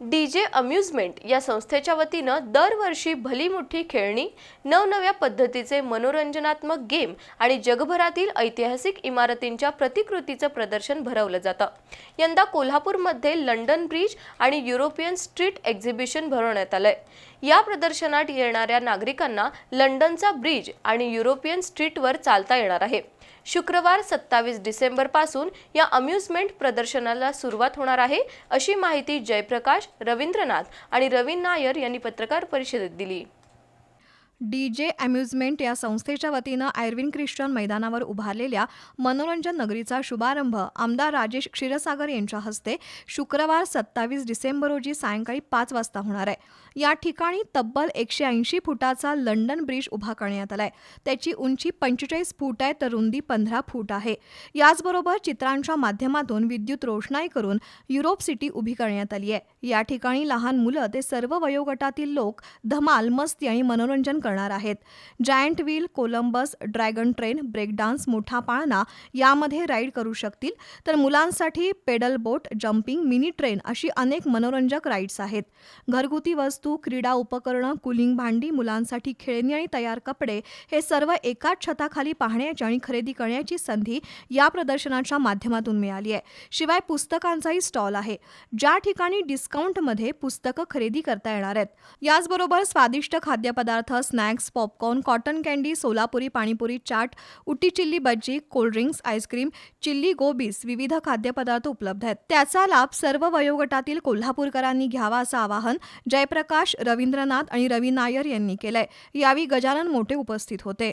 D J amusement या संस्थेच्या वतीनं दरवर्षी भली मोठी खेळणी नवनव्या पद्धतीचे मनोरंजनात्मक गेम आणि जगभरातील ऐतिहासिक इमारतींच्या प्रतिकृतीचं प्रदर्शन भरवलं जातं. यंदा कोल्हापूरमध्ये लंडन ब्रिज आणि युरोपियन स्ट्रीट एक्झिबिशन भरवण्यात आलंय. या प्रदर्शनात येणाऱ्या नागरिकांना लंडनचा ब्रिज आणि युरोपियन स्ट्रीटवर चालता येणार आहे. शुक्रवार सत्तावीस डिसेंबरपासून या अम्युजमेंट प्रदर्शनाला सुरुवात होणार आहे अशी माहिती जयप्रकाश रवींद्रनाथ आणि रवीन नायर यांनी पत्रकार परिषदेत दिली. डी जे अम्युजमेंट या संस्थेच्या वतीनं आयर्विन ख्रिश्चन मैदानावर उभारलेल्या मनोरंजन नगरीचा शुभारंभ आमदार राजेश क्षीरसागर यांच्या हस्ते शुक्रवार सत्तावीस डिसेंबर रोजी सायंकाळी पाच वाजता होणार आहे. या ठिकाणी तब्बल एकशे ऐंशी फुटाचा लंडन ब्रिज उभा करण्यात आलाय. त्याची उंची पंचेचाळीस फूट आहे तर रुंदी पंधरा फूट आहे. याचबरोबर चित्रांच्या माध्यमातून विद्युत रोषणाई करून युरोप सिटी उभी करण्यात आली आहे. या ठिकाणी लहान मुलं ते सर्व वयोगटातील लोक धमाल मस्ती आणि मनोरंजन करणार आहेत. Giant wheel Columbus dragon train break dance मोठा पाळणा यामध्ये राईड करू शकतील. तर मुलांसाठी pedal boat jumping mini train अशी अनेक मनोरंजक राईड्स आहेत. घरगुती वस्तू क्रीडा उपकरणं कुलिंग भांडी मुलांसाठी खेळणी आणि तयार कपडे हे सर्व एकाच छताखाली पाहण्याची आणि खरेदी करण्याची संधी या प्रदर्शनाच्या माध्यमातून मिळाली आहे. शिवाय पुस्तकांचाही स्टॉल आहे. ज्या ठिकाणी डिस्काउंटमध्ये पुस्तकं खरेदी करता येणार आहेत. याचबरोबर स्वादिष्ट खाद्यपदार्थ snacks popcorn cotton candy Solapuri panipuri chaat Ooty chilli bhajji cold drinks ice cream chilli गोबीस विविध खाद्यपदार्थ उपलब्ध आहेत. त्याचा लाभ सर्व वयोगटातील कोल्हापूरकरांनी घ्यावा असं आवाहन जयप्रकाश रवींद्रनाथ आणि रवी नायर यांनी केलंय. यावेळी गजानन मोठे उपस्थित होते.